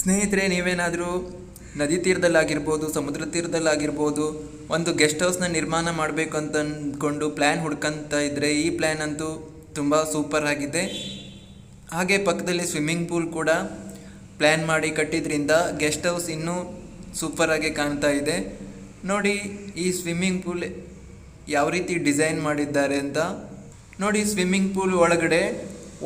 ಸ್ನೇಹಿತರೆ, ನೀವೇನಾದರೂ ನದಿ ತೀರದಲ್ಲಾಗಿರ್ಬೋದು, ಸಮುದ್ರ ತೀರದಲ್ಲಾಗಿರ್ಬೋದು, ಒಂದು ಗೆಸ್ಟ್ ಹೌಸ್ನ ನಿರ್ಮಾಣ ಮಾಡಬೇಕು ಅಂತ ಅಂದ್ಕೊಂಡು ಪ್ಲ್ಯಾನ್ ಹುಡ್ಕಂತ ಇದ್ದರೆ ಈ ಪ್ಲ್ಯಾನ್ ಅಂತೂ ತುಂಬ ಸೂಪರ್ ಆಗಿದೆ. ಹಾಗೆ ಪಕ್ಕದಲ್ಲಿ ಸ್ವಿಮ್ಮಿಂಗ್ ಪೂಲ್ ಕೂಡ ಪ್ಲ್ಯಾನ್ ಮಾಡಿ ಕಟ್ಟಿದ್ರಿಂದ ಗೆಸ್ಟ್ ಹೌಸ್ ಇನ್ನೂ ಸೂಪರಾಗಿ ಕಾಣ್ತಾ ಇದೆ. ನೋಡಿ, ಈ ಸ್ವಿಮ್ಮಿಂಗ್ ಪೂಲ್ ಯಾವ ರೀತಿ ಡಿಸೈನ್ ಮಾಡಿದ್ದಾರೆ ಅಂತ. ನೋಡಿ, ಸ್ವಿಮ್ಮಿಂಗ್ ಪೂಲ್ ಒಳಗಡೆ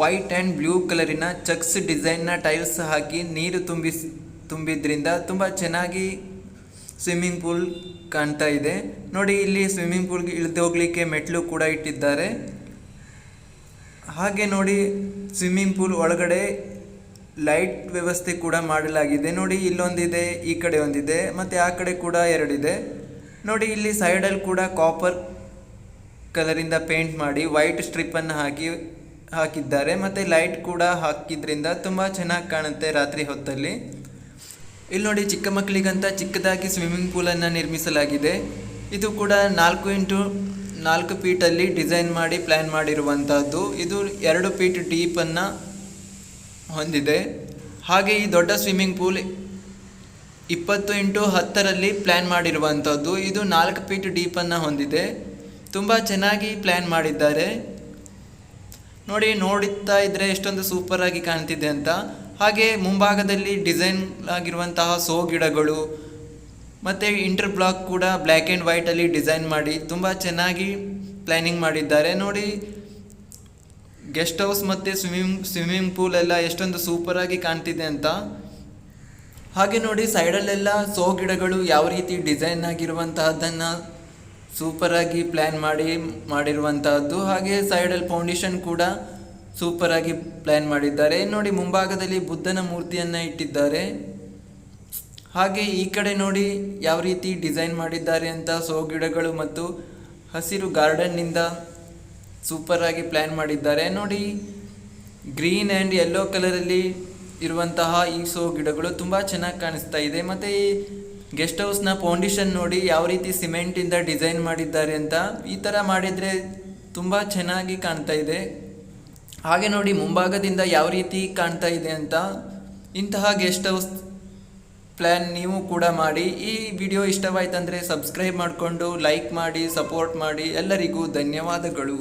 ವೈಟ್ ಆ್ಯಂಡ್ ಬ್ಲೂ ಕಲರಿನ ಚಕ್ಸ್ ಡಿಸೈನ್ನ ಟೈಲ್ಸ್ ಹಾಕಿ ನೀರು ತುಂಬಿಸ್ ತುಂಬಿದ್ರಿಂದ ತುಂಬ ಚೆನ್ನಾಗಿ ಸ್ವಿಮ್ಮಿಂಗ್ ಪೂಲ್ ಕಾಣ್ತಾ ಇದೆ. ನೋಡಿ, ಇಲ್ಲಿ ಸ್ವಿಮ್ಮಿಂಗ್ ಪೂಲ್ಗೆ ಇಳಿದು ಹೋಗ್ಲಿಕ್ಕೆ ಮೆಟ್ಲು ಕೂಡ ಇಟ್ಟಿದ್ದಾರೆ. ಹಾಗೆ ನೋಡಿ, ಸ್ವಿಮ್ಮಿಂಗ್ ಪೂಲ್ ಒಳಗಡೆ ಲೈಟ್ ವ್ಯವಸ್ಥೆ ಕೂಡ ಮಾಡಲಾಗಿದೆ. ನೋಡಿ, ಇಲ್ಲೊಂದಿದೆ, ಈ ಕಡೆ ಒಂದಿದೆ, ಮತ್ತು ಆ ಕಡೆ ಕೂಡ ಎರಡಿದೆ. ನೋಡಿ, ಇಲ್ಲಿ ಸೈಡಲ್ಲಿ ಕೂಡ ಕಾಪರ್ ಕಲರಿಂದ ಪೇಂಟ್ ಮಾಡಿ, ವೈಟ್ ಸ್ಟ್ರಿಪ್ಪನ್ನು ಹಾಕಿ ಹಾಕಿದ್ದಾರೆ. ಮತ್ತು ಲೈಟ್ ಕೂಡ ಹಾಕಿದ್ರಿಂದ ತುಂಬ ಚೆನ್ನಾಗಿ ಕಾಣುತ್ತೆ ರಾತ್ರಿ ಹೊತ್ತಲ್ಲಿ. ಇಲ್ಲಿ ನೋಡಿ ಚಿಕ್ಕ ಮಕ್ಕಳಿಗಂತ ಚಿಕ್ಕದಾಗಿ ಸ್ವಿಮ್ಮಿಂಗ್ ಪೂಲನ್ನು ನಿರ್ಮಿಸಲಾಗಿದೆ. ಇದು ಕೂಡ ನಾಲ್ಕು ಇಂಟು ನಾಲ್ಕು ಫೀಟಲ್ಲಿ ಡಿಸೈನ್ ಮಾಡಿ ಪ್ಲ್ಯಾನ್ ಮಾಡಿರುವಂಥದ್ದು ಇದು ಎರಡು ಫೀಟ್ ಡೀಪನ್ನು ಹೊಂದಿದೆ. ಹಾಗೆ ಈ ದೊಡ್ಡ ಸ್ವಿಮ್ಮಿಂಗ್ ಪೂಲ್ ಇಪ್ಪತ್ತು ಇಂಟು ಹತ್ತರಲ್ಲಿ ಪ್ಲ್ಯಾನ್ ಮಾಡಿರುವಂಥದ್ದು ಇದು ನಾಲ್ಕು ಫೀಟ್ ಡೀಪನ್ನು ಹೊಂದಿದೆ. ತುಂಬ ಚೆನ್ನಾಗಿ ಪ್ಲ್ಯಾನ್ ಮಾಡಿದ್ದಾರೆ. ನೋಡಿ ನೋಡುತ್ತಾ ಇದ್ದರೆ ಎಷ್ಟೊಂದು ಸೂಪರಾಗಿ ಕಾಣ್ತಿದೆ ಅಂತ. ಹಾಗೆ ಮುಂಭಾಗದಲ್ಲಿ ಡಿಸೈನ್ ಆಗಿರುವಂತಹ ಸೋ ಗಿಡಗಳು, ಮತ್ತು ಇಂಟರ್ ಬ್ಲಾಕ್ ಕೂಡ ಬ್ಲ್ಯಾಕ್ ಆ್ಯಂಡ್ ವೈಟಲ್ಲಿ ಡಿಸೈನ್ ಮಾಡಿ ತುಂಬ ಚೆನ್ನಾಗಿ ಪ್ಲ್ಯಾನಿಂಗ್ ಮಾಡಿದ್ದಾರೆ. ನೋಡಿ ಗೆಸ್ಟ್ ಹೌಸ್ ಮತ್ತು ಸ್ವಿಮ್ಮಿಂಗ್ ಸ್ವಿಮ್ಮಿಂಗ್ ಪೂಲ್ ಎಲ್ಲ ಎಷ್ಟೊಂದು ಸೂಪರಾಗಿ ಕಾಣ್ತಿದೆ ಅಂತ. ಹಾಗೆ ನೋಡಿ ಸೈಡಲ್ಲೆಲ್ಲ ಸೋ ಗಿಡಗಳು ಯಾವ ರೀತಿ ಡಿಸೈನ್ ಆಗಿರುವಂತಹದ್ದನ್ನು ಸೂಪರಾಗಿ ಪ್ಲ್ಯಾನ್ ಮಾಡಿ, ಮಾಡಿರುವಂತಹದ್ದು. ಹಾಗೆ ಸೈಡಲ್ಲಿ ಫೌಂಡೇಶನ್ ಕೂಡ ಸೂಪರಾಗಿ ಪ್ಲ್ಯಾನ್ ಮಾಡಿದ್ದಾರೆ. ನೋಡಿ, ಮುಂಭಾಗದಲ್ಲಿ ಬುದ್ಧನ ಮೂರ್ತಿಯನ್ನು ಇಟ್ಟಿದ್ದಾರೆ. ಹಾಗೆ ಈ ಕಡೆ ನೋಡಿ ಯಾವ ರೀತಿ ಡಿಸೈನ್ ಮಾಡಿದ್ದಾರೆ ಅಂತ ಸೋ ಗಿಡಗಳು ಮತ್ತು ಹಸಿರು ಗಾರ್ಡನ್ನಿಂದ ಸೂಪರಾಗಿ ಪ್ಲ್ಯಾನ್ ಮಾಡಿದ್ದಾರೆ. ನೋಡಿ ಗ್ರೀನ್ ಆ್ಯಂಡ್ ಯೆಲ್ಲೋ ಕಲರಲ್ಲಿ ಇರುವಂತಹ ಈ ಸೋ ಗಿಡಗಳು ತುಂಬ ಚೆನ್ನಾಗಿ ಕಾಣಿಸ್ತಾ ಇದೆ. ಮತ್ತು ಈ ಗೆಸ್ಟ್ ಹೌಸ್ನ ಫೌಂಡೇಶನ್ ನೋಡಿ ಯಾವ ರೀತಿ ಸಿಮೆಂಟಿಂದ ಡಿಸೈನ್ ಮಾಡಿದ್ದಾರೆ ಅಂತ ಈ ಥರ ಮಾಡಿದರೆ ತುಂಬ ಚೆನ್ನಾಗಿ ಕಾಣ್ತಾ ಇದೆ. ಹಾಗೆ ನೋಡಿ ಮುಂಭಾಗದಿಂದ ಯಾವ ರೀತಿ ಕಾಣ್ತಾ ಇದೆ ಅಂತ ಇಂತಹ ಗೆಸ್ಟ್ ಹೌಸ್ ಪ್ಲ್ಯಾನ್ ನೀವು ಕೂಡ ಮಾಡಿ. ಈ ವಿಡಿಯೋ ಇಷ್ಟವಾಯ್ತಂದರೆ ಸಬ್ಸ್ಕ್ರೈಬ್ ಮಾಡಿಕೊಂಡು ಲೈಕ್ ಮಾಡಿ, ಸಪೋರ್ಟ್ ಮಾಡಿ. ಎಲ್ಲರಿಗೂ ಧನ್ಯವಾದಗಳು.